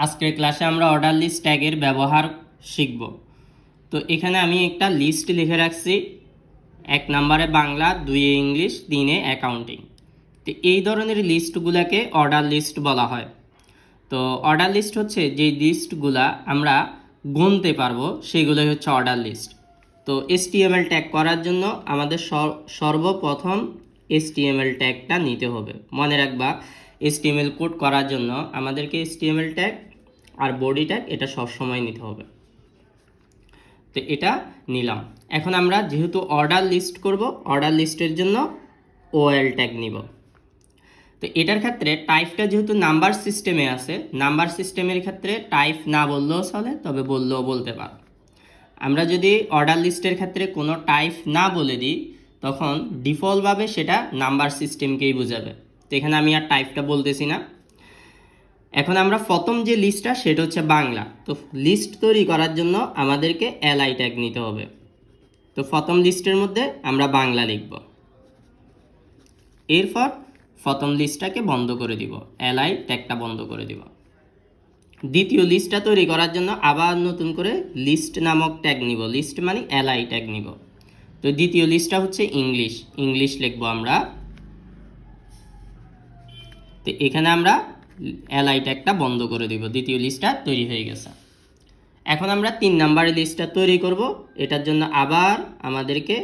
আজকের ক্লাসে আমরা অর্ডার লিস্ট ট্যাগের ব্যবহার শিখব। তো এখানে আমি একটা লিস্ট লিখে রাখছি। এক নম্বরে বাংলা দুইয়ে ইংলিশ, তিনে অ্যাকাউন্টিং তো এই ধরনের লিস্টগুলোকে অর্ডার লিস্ট বলা হয়। তো অর্ডার লিস্ট হচ্ছে যে লিস্টগুলা আমরা গুনতে পারব, সেগুলোই হচ্ছে অর্ডার লিস্ট তো এসটিএমএল ট্যাগ করার জন্য আমাদের সর- সর্বপ্রথম এসটিএমএল ট্যাগটা নিতে হবে। মনে রাখবা এসটিএমএল কোড করার জন্য আমাদেরকে এসটিএমএল ট্যাগ আর বডি ট্যাগ এটা সবসময় নিতে হবে। তো এটা নিলাম। এখন আমরা যেহেতু অর্ডার লিস্ট করব অর্ডার লিস্টের জন্য ওএল ট্যাগ নিব। তো এটার ক্ষেত্রে টাইপটা যেহেতু নাম্বার সিস্টেমে আছে নাম্বার সিস্টেমের ক্ষেত্রে টাইপ না বললেও চলে, তবে বললেও বলতে পারো। আমরা যদি অর্ডার লিস্টের ক্ষেত্রে কোনো টাইপ না বলে দিই, তখন ডিফল্টভাবে সেটা নাম্বার সিস্টেমকেই বোঝাবে। তো এখানে আমি আর টাইপটা বলতেছি না। এখন আমরা প্রথম যে লিস্টটা সেটা হচ্ছে বাংলা। তো লিস্ট তৈরি করার জন্য আমাদেরকে এলআই ট্যাগ নিতে হবে। তো প্রথম লিস্টের মধ্যে আমরা বাংলা লিখব। এরপর প্রথম লিস্টটাকে বন্ধ করে দিব। এলআই ট্যাগটা বন্ধ করে দিব। দ্বিতীয় লিস্টটা তৈরি করার জন্য আবার নতুন করে লিস্ট নামক ট্যাগ নিব। লিস্ট মানে এলআই ট্যাগ নিব। তো দ্বিতীয় লিস্টটা হচ্ছে ইংলিশ ইংলিশ লিখব আমরা। তো এখানে আমরা এলআই ট্যাগটা বন্ধ করে দিব, দ্বিতীয় লিস্টটা তৈরি হয়ে গেছে। এখন আমরা তিন নাম্বারের লিস্টটা তৈরি করব, এটার জন্য আবার আমাদেরকে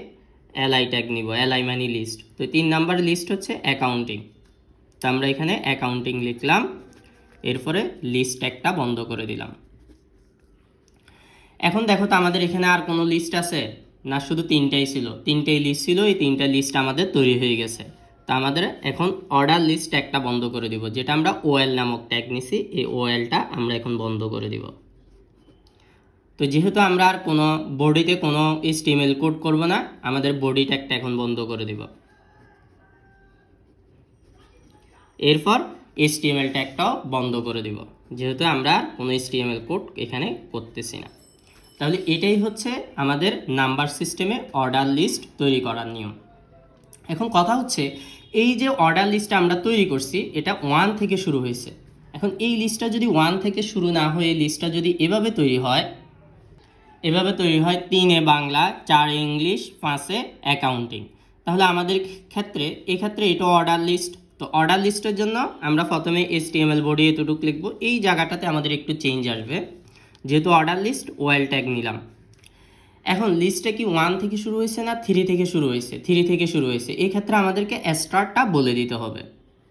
এলআই ট্যাগ নিব এলআই মানি লিস্ট তো তিন নাম্বার লিস্ট হচ্ছে অ্যাকাউন্টিং তো আমরা এখানে অ্যাকাউন্টিং লিখলাম, এরপরে লিস্ট ট্যাগটা বন্ধ করে দিলাম। এখন দেখো তো আমাদের এখানে আর কোনো লিস্ট আছে? না, শুধু তিনটাই ছিল। তিনটেই লিস্ট ছিল, এই তিনটা লিস্ট আমাদের তৈরি হয়ে গেছে। তা আমাদের এখন অর্ডার লিস্ট ট্যাগটা বন্ধ করে দিব, যেটা আমরা ওএল নামক ট্যাগ নিছি, এই ওএলটা আমরা এখন বন্ধ করে দিব। তো যেহেতু আমরা আর কোনো বডিতে কোনো স্টিমেল কোড করব না, আমাদের বডি ট্যাগটা এখন বন্ধ করে দিব। এরপর এসটিএমএল ট্যাগটাও বন্ধ করে দিব, যেহেতু আমরা কোনো এসটিএমএল কোড এখানে করতেছি না। তাহলে এটাই হচ্ছে আমাদের নাম্বার সিস্টেমে অর্ডার লিস্ট তৈরি করার নিয়ম। এখন কথা হচ্ছে, এই যে অর্ডার লিস্টটা আমরা তৈরি করছি, এটা ওয়ান থেকে শুরু হয়েছে। এখন এই লিস্টটা যদি ওয়ান থেকে শুরু না হয়ে লিস্টটা যদি এভাবে তৈরি হয়, এভাবে তৈরি হয় তিনে বাংলা, চার ইংলিশ, পাঁচে অ্যাকাউন্টিং তাহলে আমাদের ক্ষেত্রে, এক্ষেত্রে এটা অর্ডার লিস্ট তো অর্ডার লিস্টের জন্য আমরা প্রথমে H T M L body এতটুকু লিখব। এই জায়গাটাতে আমাদের একটু চেঞ্জ আসবে। যেহেতু অর্ডার লিস্ট ওয়েল ট্যাগ নিলাম। এখন লিস্টটা কি ওয়ান থেকে শুরু হয়েছে না থ্রি থেকে শুরু হয়েছে? থ্রি থেকে শুরু হয়েছে। এই ক্ষেত্রে আমাদেরকে স্টার্টটা বলে দিতে হবে।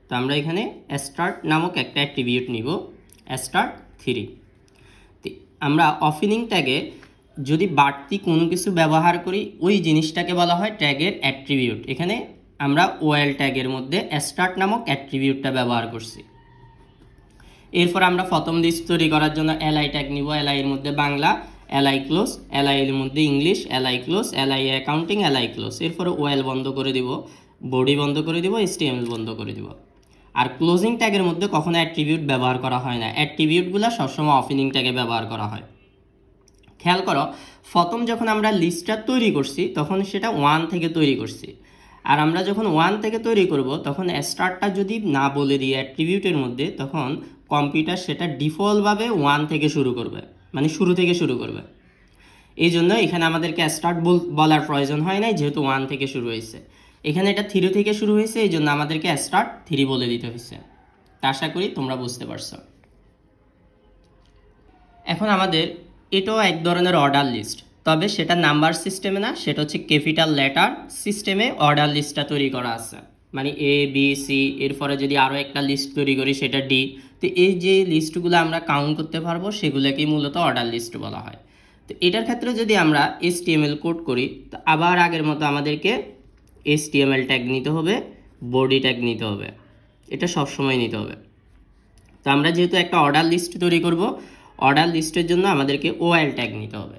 তো আমরা এখানে স্টার্ট নামক একটা অ্যাট্রিবিউট নিব। স্টার্ট থ্রি আমরা অফিনিং ট্যাগে যদি বাড়তি কোনো কিছু ব্যবহার করি, ওই জিনিসটাকে বলা হয় ট্যাগের অ্যাট্রিবিউট এখানে আমরা ওয়েল ট্যাগের মধ্যে স্টার্ট নামক অ্যাট্রিবিউটটা ব্যবহার করছি। এরপর আমরা প্রথম লিস্ট তৈরি করার জন্য এলআই ট্যাগ নিব। এলআই এর মধ্যে বাংলা এলআই ক্লোজ এলআই এর মধ্যে English LI close LI accounting LI close এরপরে ওয়েল বন্ধ করে দিব বডি বন্ধ করে দিব এসটিএমএল বন্ধ করে দিব। আর ক্লোজিং ট্যাগের মধ্যে কখনো অ্যাট্রিবিউট ব্যবহার করা হয় না। অ্যাট্রিবিউটগুলো সবসময় অফিনিং ট্যাগে ব্যবহার করা হয়। খেয়াল করো, প্রথম যখন আমরা লিস্টটা তৈরি করছি, তখন সেটা ওয়ান থেকে তৈরি করছি। আর আমরা যখন ওয়ান থেকে তৈরি করব, তখন স্টার্টটা যদি না বলে দিই অ্যাট্রিবিউটের মধ্যে, তখন কম্পিউটার সেটা ডিফল্টভাবে ওয়ান থেকে শুরু করবে। মানে শুরু থেকে শুরু করবে। এই জন্য এখানে আমাদেরকে স্টার্ট বলার প্রয়োজন হয় নাই, যেহেতু ওয়ান থেকে শুরু হয়েছে। এখানে এটা থ্রি থেকে শুরু হয়েছে, এই জন্য আমাদেরকে স্টার্ট থ্রি বলে দিতে হয়েছে। তা আশা করি তোমরা বুঝতে পারছ। এখন আমাদের এটাও এক ধরনের অর্ডার লিস্ট তবে সেটা নাম্বার সিস্টেমে না, সেটা হচ্ছে ক্যাপিটাল লেটার সিস্টেমে অর্ডার লিস্টটা তৈরি করা আছে। মানে এ বি সি এরপরে যদি আরও একটা লিস্ট তৈরি করি, সেটা ডি তো এই যে লিস্টগুলো আমরা কাউন্ট করতে পারব সেগুলোকেই মূলত অর্ডার লিস্ট বলা হয়। তো এটার ক্ষেত্রে যদি আমরা এস কোড করি, তো আবার আগের মতো আমাদেরকে এস ট্যাগ নিতে হবে বডি ট্যাগ নিতে হবে। এটা সবসময় নিতে হবে। তো আমরা যেহেতু একটা অর্ডার লিস্ট তৈরি করব অর্ডার লিস্টের জন্য আমাদেরকে ওএল ট্যাগ নিতে হবে।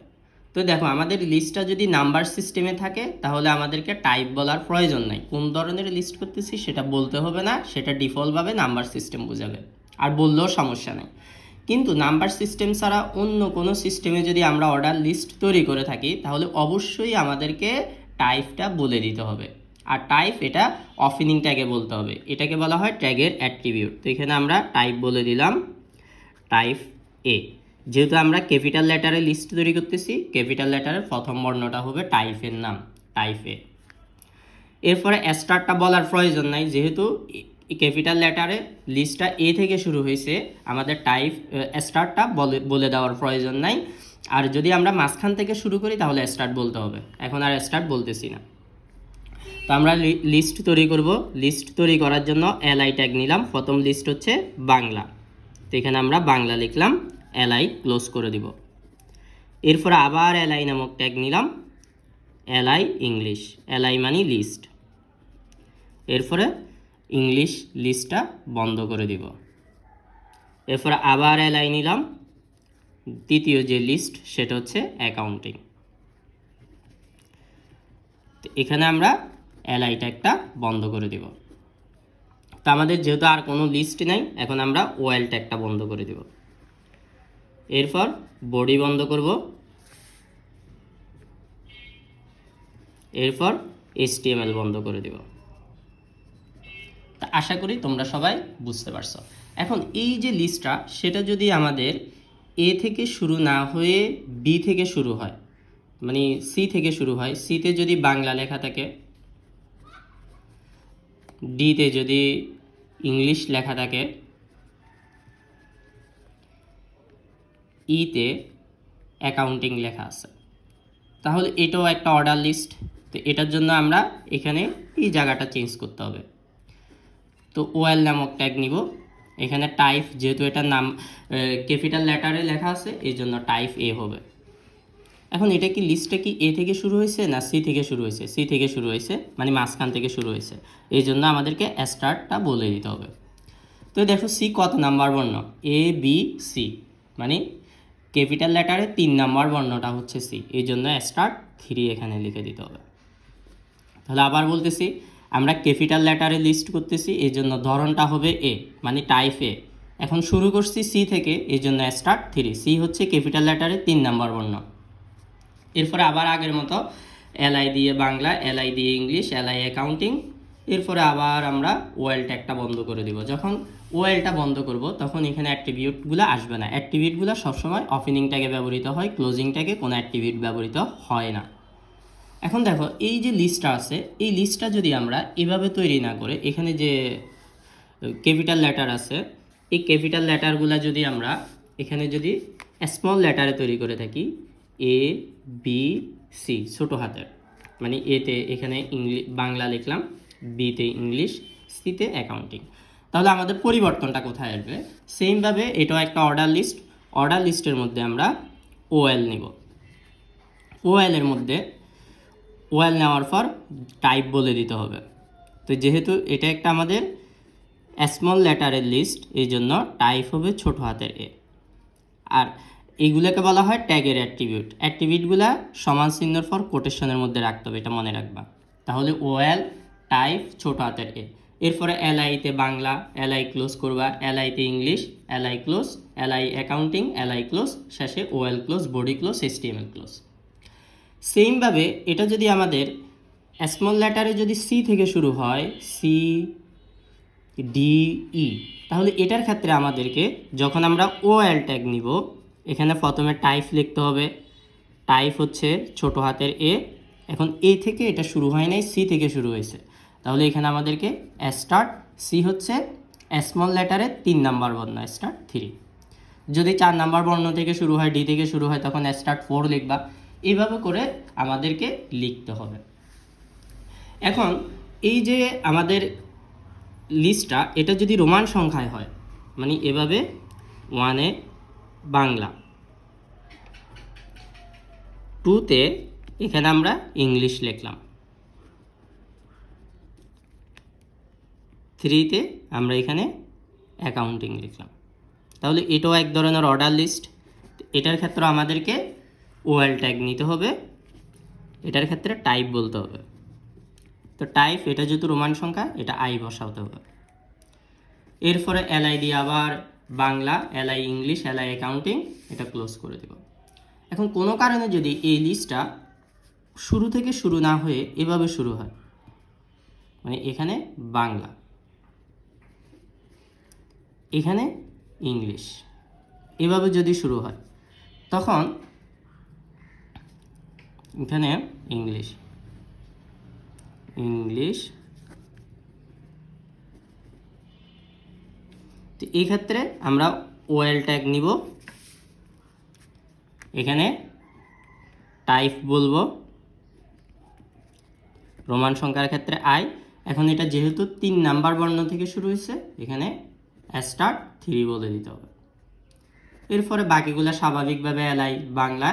তো দেখো, আমাদের লিস্টটা যদি নাম্বার সিস্টেমে থাকে, তাহলে আমাদেরকে টাইপ বলার প্রয়োজন নাই। কোন ধরনের লিস্ট করতেছি সেটা বলতে হবে না, সেটা ডিফল্টভাবে নাম্বার সিস্টেম বোঝাবে। আর বললেও সমস্যা নেই। কিন্তু নাম্বার সিস্টেম ছাড়া অন্য কোনো সিস্টেমে যদি আমরা অর্ডার লিস্ট তৈরি করে থাকি, তাহলে অবশ্যই আমাদেরকে টাইপটা বলে দিতে হবে। আর টাইপ এটা অফিনিং ট্যাগে বলতে হবে। এটাকে বলা হয় ট্যাগের অ্যাট্রিবিউট তো এখানে আমরা টাইপ বলে দিলাম টাইপ এ যেহেতু আমরা ক্যাপিটাল লেটারে লিস্ট তৈরি করতেছি ক্যাপিটাল লেটারের প্রথম বর্ণটা হবে টাইফের নাম টাইফে এরপরে স্টারটা বলার প্রয়োজন নাই, যেহেতু ক্যাপিটাল লেটারে লিস্টটা এ থেকে শুরু হয়েছে, আমাদের টাইপ স্টার্টটা বলে বলে দেওয়ার প্রয়োজন নাই। আর যদি আমরা মাঝখান থেকে শুরু করি, তাহলে স্টার্ট বলতে হবে। এখন আর স্টার্ট বলতেছি না। তো আমরা লিস্ট তৈরি করব। লিস্ট তৈরি করার জন্য এলআই ট্যাগ নিলাম। প্রথম লিস্ট হচ্ছে বাংলা। তো এখানে আমরা বাংলা লিখলাম। এলআই ক্লোজ করে দিব। এরপর আবার এলআই নামক ট্যাগ নিলাম। LI English LI money list এরপরে ইংলিশ লিস্টটা বন্ধ করে দিব। এরপরে আবার এলআই নিলাম। তৃতীয় যে লিস্ট সেটা হচ্ছে অ্যাকাউন্টিং এখানে আমরা এলআই ট্যাগটা বন্ধ করে দিব। তো আমাদের যেহেতু আর কোনো লিস্ট নাই, এখন আমরা ওয়েল ট্যাগটা বন্ধ করে দিব। এরপর বডি বন্ধ করব। এরপর এইচটিএমএল বন্ধ করে দিব। তা আশা করি তোমরা সবাই বুঝতে পারছ। এখন এই যে লিস্টটা সেটা যদি আমাদের এ থেকে শুরু না হয়ে বি থেকে শুরু হয় মানে সি থেকে শুরু হয় সিতে যদি বাংলা লেখা থাকে ডিতে যদি ইংলিশ লেখা থাকে ইতে অ্যাকাউন্টিং লেখা আছে। তাহলে এটাও একটা অর্ডার লিস্ট তো এটার জন্য আমরা এখানে এই জায়গাটা চেঞ্জ করতে হবে। তো ওয়েল নামক ট্যাগ নিব। এখানে টাইপ যেহেতু এটা নাম ক্যাপিটাল লেটারে লেখা আছে এই জন্য টাইপ এ হবে। এখন এটা কি লিস্টটা কি এ থেকে শুরু হয়েছে না সি থেকে শুরু হয়েছে? সি থেকে শুরু হয়েছে মানে মাঝখান থেকে শুরু হয়েছে। এই জন্য আমাদেরকে স্টার্টটা বলে দিতে হবে। তো দেখো সি কত নাম্বার বর্ণ? এ বি সি মানে ক্যাপিটাল লেটারে তিন নাম্বার বর্ণটা হচ্ছে সি। এই জন্য স্টার্ট থ্রি এখানে লিখে দিতে হবে। তাহলে আবার বলতেছি, আমরা ক্যাপিটাল লেটারে লিস্ট করতেছি, এই জন্য ধরনটা হবে এ মানে টাইপ এ এখন শুরু করছি সি থেকে, এই জন্য স্টার্ট থ্রি সি হচ্ছে ক্যাপিটাল লেটারে তিন নাম্বার বর্ণ। এরপরে আবার আগের মতো এলআই দিয়ে বাংলা এলআই দিয়ে ইংলিশ এলআই অ্যাকাউন্টিং এরপরে আবার আমরা ওয়েল ট্যাগটা বন্ধ করে দিব। যখন ওয়েলটা বন্ধ করব, তখন এখানে অ্যাক্টিভিটগুলো আসবে না। অ্যাক্টিভিটগুলো সবসময় ওপেনিং ট্যাগে ব্যবহৃত হয় ক্লোজিং ট্যাগে কোনো অ্যাক্টিভিট ব্যবহৃত হয় না। এখন দেখো, এই যে লিস্টটা আছে, এই লিস্টটা যদি আমরা এভাবে তৈরি না করে, এখানে যে ক্যাপিটাল লেটার আছে, এই ক্যাপিটাল লেটারগুলো যদি আমরা এখানে যদি স্মল লেটারে তৈরি করে থাকি এ বি সি ছোটো হাতের মানে এতে এখানে ইংলিশ বাংলা লিখলাম বিতে ইংলিশ, সিতে অ্যাকাউন্টিং। তাহলে আমাদের পরিবর্তনটা কোথায় আসবে? সেমভাবে এটাও একটা অর্ডার লিস্ট অর্ডার লিস্টের মধ্যে আমরা ওএল নিব। ওএলের মধ্যে ওয়েল নেওয়ার পর টাইপ বলে দিতে হবে। তো যেহেতু এটা একটা আমাদের স্মল লেটারের লিস্ট এই জন্য টাইপ হবে ছোট হাতের এ আর এইগুলোকে বলা হয় ট্যাগের অ্যাট্রিবিউট অ্যাট্রিবিউটগুলা সমান চিহ্নর পর কোটেশনের মধ্যে রাখতে হবে, এটা মনে রাখবা। তাহলে ওয়েল টাইপ ছোট হাতের এ এরপরে এলআইতে বাংলা এলআই ক্লোজ করবা এলআইতে English LI close LI accounting LI close শেষে OL close body close HTML close সেমভাবে এটা যদি আমাদের স্মল লেটারে যদি সি থেকে শুরু হয় সি ডি ই তাহলে এটার ক্ষেত্রে আমাদেরকে যখন আমরা ও ট্যাগ নিব, এখানে প্রথমে টাইপ লিখতে হবে। টাইপ হচ্ছে ছোট হাতের এ এখন এ থেকে এটা শুরু হয় নাই সি থেকে শুরু হয়েছে। তাহলে এখানে আমাদেরকে স্টার্ট সি হচ্ছে স্মল লেটারে তিন নাম্বার বর্ণ স্টার্ট থ্রি যদি চার নাম্বার বর্ণ থেকে শুরু হয় ডি থেকে শুরু হয়, তখন স্টার্ট ফোর লিখবা। এইভাবে করে আমাদেরকে লিখতে হবে। এখন এই যে আমাদের লিস্টটা এটা যদি রোমান সংখ্যায় হয় মানে এভাবে ওয়ানে বাংলা। টুতে এখানে আমরা ইংলিশ লিখলাম। থ্রিতে আমরা এখানে অ্যাকাউন্টিং লিখলাম। তাহলে এটাও এক ধরনের অর্ডার লিস্ট এটার ক্ষেত্রে আমাদেরকে ওয়েল ট্যাগ নিতে হবে। এটার ক্ষেত্রে টাইপ বলতে হবে। তো টাইপ এটা যেহেতু রোমান সংখ্যা, এটা আই বসাতে হবে। এরপরে এলআই দিয়ে আবার Bangla LI English LI accounting এটা ক্লোজ করে দেব। এখন কোনো কারণে যদি এই লিস্টটা শুরু থেকে শুরু না হয়ে এভাবে শুরু হয় মানে এখানে বাংলা এখানে ইংলিশ। এভাবে যদি শুরু হয়, তখন এখানে ইংলিশ। ইংলিশ। তো এই ক্ষেত্রে আমরা ওয়েল ট্যাগ নিব। এখানে টাইপ বলব। রোমান সংখ্যার ক্ষেত্রে আই। এখন এটা যেহেতু তিন নাম্বার বর্ণ থেকে শুরু হয়েছে, এখানে স্টার্ট থ্রি বলে দিতে হবে। এরপরে বাকিগুলো স্বাভাবিকভাবে LI Bangla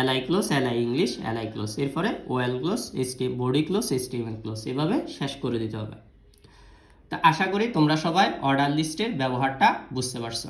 LI close LI English LI close এরপরে OL close steam body close HTML close এভাবে শেষ করে দিতে হবে। তা আশা করি তোমরা সবাই অর্ডার লিস্টের ব্যবহারটা বুঝতে পারছ।